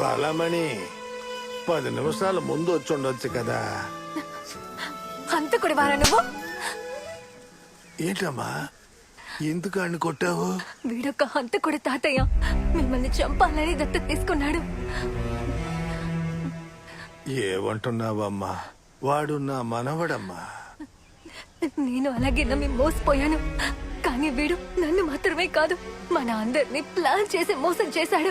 బాలామణి పది నిమిషాల ముందు వచ్చి ఉండొచ్చు కదా. హంతకుడి వారా నువ్వు? ఏంటమ్మా? ఎందుకు అన్ను కొట్టావు? వీడొక హంతకుడి తాతయ్య. మిమ్మల్ని చంపాలని దత్త తీసుకున్నాడు. ఏమంటున్నావమ్మా? వాడు నా మనవడమ్మా. నేను అలాగే నమ్మి మోసపోయాను. కానీ వీడు నన్ను మాత్రమే కాదు మన అందరినీ ప్లాన్ చేసి మోసం చేశాడు.